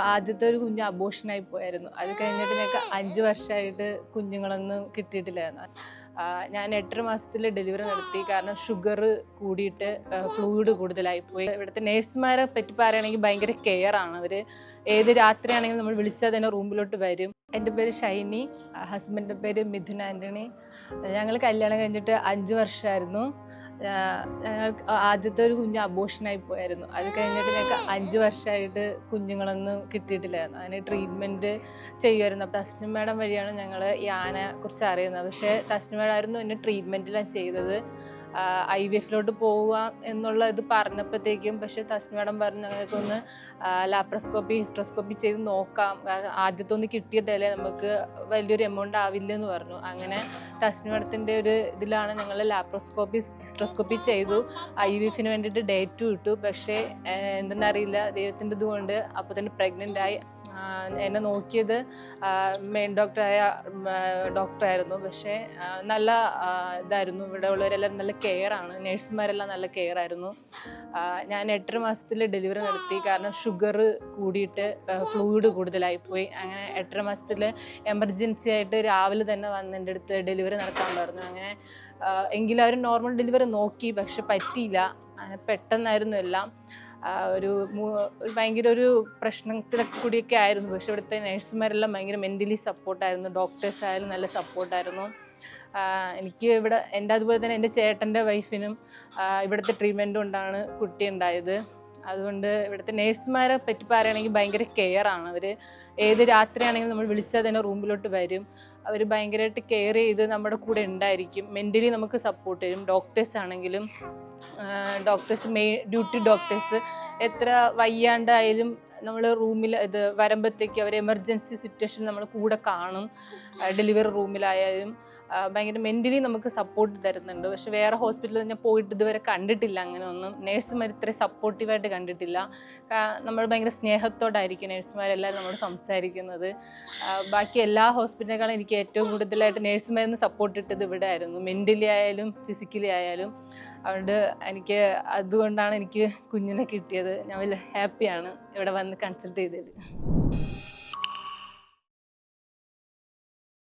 ആദ്യത്തെ ഒരു കുഞ്ഞ് അബോഷനായി പോയായിരുന്നു. അത് കഴിഞ്ഞിട്ട് ഞങ്ങൾക്ക് അഞ്ച് വർഷമായിട്ട് കുഞ്ഞുങ്ങളൊന്നും കിട്ടിയിട്ടില്ലായിരുന്നു. ഞാൻ എട്ടര മാസത്തിൽ ഡെലിവറി നടത്തി. കാരണം ഷുഗർ കൂടിയിട്ട് ഫ്ലൂയിഡ് കൂടുതലായി പോയി. ഇവിടുത്തെ നേഴ്സുമാരെ പറ്റി പറയുകയാണെങ്കിൽ ഭയങ്കര കെയർ ആണ് അവർ ഏത് രാത്രിയാണെങ്കിലും നമ്മൾ വിളിച്ചാൽ തന്നെ റൂമിലോട്ട് വരും. എന്റെ പേര് ഷൈനി ഹസ്ബൻഡിന്റെ പേര് മിഥുൻ ആന്റണി ഞങ്ങൾ കല്യാണം കഴിഞ്ഞിട്ട് അഞ്ച് വർഷമായിരുന്നു. ഞങ്ങൾക്ക് ആദ്യത്തെ ഒരു കുഞ്ഞ് അബോഷനായി പോയായിരുന്നു. അത് കഴിഞ്ഞിട്ട് ഞങ്ങൾക്ക് അഞ്ച് വർഷമായിട്ട് കുഞ്ഞുങ്ങളൊന്നും കിട്ടിയിട്ടില്ലായിരുന്നു. അതിന് ട്രീറ്റ്മെന്റ് ചെയ്യുമായിരുന്നു. അപ്പോൾ തസ്നു മേഡം വഴിയാണ് ഞങ്ങൾ ഈ ആനയെക്കുറിച്ച് കുറിച്ച് അറിയുന്നത്. പക്ഷേ തസ്നു മാഡം ആയിരുന്നു എന്നെ ട്രീറ്റ്മെന്റിലാണ് ചെയ്തത്. ഐ വി എഫിലോട്ട് പോവുക എന്നുള്ള ഇത് പറഞ്ഞപ്പോഴത്തേക്കും പക്ഷെ തസ്നി മാഡം പറഞ്ഞു ഞങ്ങൾക്കൊന്ന് ലാപ്രോസ്കോപ്പി ഹിസ്ട്രോസ്കോപ്പി ചെയ്ത് നോക്കാം. കാരണം ആദ്യത്തെ ഒന്ന് കിട്ടിയതല്ലേ നമുക്ക് വലിയൊരു എമൗണ്ട് ആവില്ല എന്ന് പറഞ്ഞു. അങ്ങനെ തസ്നി മാഡത്തിന്റെ ഒരു ഇതിലാണ് ഞങ്ങൾ ലാപ്രോസ്കോപ്പി ഹിസ്ട്രോസ്കോപ്പി ചെയ്തു. ഐ വി എഫിന് വേണ്ടിയിട്ട് ഡേറ്റ് കിട്ടു പക്ഷേ എന്തെന്നറിയില്ല ദൈവത്തിന്റെ ഇതുകൊണ്ട് അപ്പോൾ തന്നെ പ്രഗ്നന്റ് ആയി. എന്നെ നോക്കിയത് മെയിൻ ഡോക്ടറായ ഡോക്ടറായിരുന്നു പക്ഷേ നല്ല ഇതായിരുന്നു. ഇവിടെ ഉള്ളവരെല്ലാം നല്ല കെയർ ആണ്. നേഴ്സുമാരെല്ലാം നല്ല കെയർ ആയിരുന്നു. ഞാൻ എട്ടര മാസത്തിൽ ഡെലിവറി നടത്തി കാരണം ഷുഗർ കൂടിയിട്ട് ഫ്ലൂയിഡ് കൂടുതലായിപ്പോയി. അങ്ങനെ എട്ടര മാസത്തിൽ എമർജൻസി ആയിട്ട് രാവിലെ തന്നെ വന്ന് എന്റെ അടുത്ത് ഡെലിവറി നടത്താൻ പറഞ്ഞു. അങ്ങനെ എങ്കിലും അവർ നോർമൽ ഡെലിവറി നോക്കി. പക്ഷെ പറ്റിയില്ല. പെട്ടെന്നായിരുന്നു എല്ലാം. ഒരു ഭയങ്കര ഒരു പ്രശ്നത്തിലൊക്കെ കൂടിയൊക്കെ ആയിരുന്നു. പക്ഷെ ഇവിടുത്തെ നഴ്സുമാരെല്ലാം ഭയങ്കര മെന്റലി സപ്പോർട്ടായിരുന്നു. ഡോക്ടേഴ്സ് ആയാലും നല്ല സപ്പോർട്ടായിരുന്നു. എനിക്ക് ഇവിടെ എന്റെ അതുപോലെ തന്നെ എന്റെ ചേട്ടന്റെ വൈഫിനും ഇവിടുത്തെ ട്രീറ്റ്മെന്റ് കൊണ്ടാണ് കുട്ടി ഉണ്ടായത്. അതുകൊണ്ട് ഇവിടുത്തെ നേഴ്സുമാരെ പറ്റി പറയുകയാണെങ്കിൽ ഭയങ്കര കെയർ ആണ്. അവർ ഏത് രാത്രിയാണെങ്കിലും നമ്മൾ വിളിച്ചാൽ തന്നെ റൂമിലോട്ട് വരും. അവർ ഭയങ്കരമായിട്ട് കെയർ ചെയ്ത് നമ്മുടെ കൂടെ ഉണ്ടായിരിക്കും. മെന്റലി നമുക്ക് സപ്പോർട്ട് തരും. ഡോക്ടേഴ്സ് ആണെങ്കിലും ഡോക്ടേഴ്സ് മെയിൻ ഡ്യൂട്ടി ഡോക്ടേഴ്സ് എത്ര വയ്യാണ്ടായാലും നമ്മൾ റൂമിൽ ഇത് വരുമ്പോഴത്തേക്ക് അവർ എമർജൻസി സിറ്റുവേഷൻ നമ്മൾ കൂടെ കാണും. ഡെലിവറി റൂമിലായാലും ഭയങ്കര മെന്റലി നമുക്ക് സപ്പോർട്ട് തരുന്നുണ്ട്. പക്ഷെ വേറെ ഹോസ്പിറ്റലിൽ ഞാൻ പോയിട്ട് ഇതുവരെ കണ്ടിട്ടില്ല. അങ്ങനെ ഒന്നും നേഴ്സുമാർ ഇത്ര സപ്പോർട്ടീവായിട്ട് കണ്ടിട്ടില്ല. നമ്മൾ ഭയങ്കര സ്നേഹത്തോടായിരിക്കും നേഴ്സുമാരെല്ലാവരും നമ്മൾ സംസാരിക്കുന്നത്. ബാക്കി എല്ലാ ഹോസ്പിറ്റലിനേക്കാളും എനിക്ക് ഏറ്റവും കൂടുതലായിട്ട് നേഴ്സുമാരെന്ന് സപ്പോർട്ട് ഇട്ടത് ഇവിടെ ആയിരുന്നു മെന്റലി ആയാലും ഫിസിക്കലി ആയാലും. അതുകൊണ്ട് എനിക്ക് അതുകൊണ്ടാണ് എനിക്ക് കുഞ്ഞിനെ കിട്ടിയത്. ഞാൻ വലിയ ഹാപ്പിയാണ് ഇവിടെ വന്ന് കൺസൾട്ട് ചെയ്തതിൽ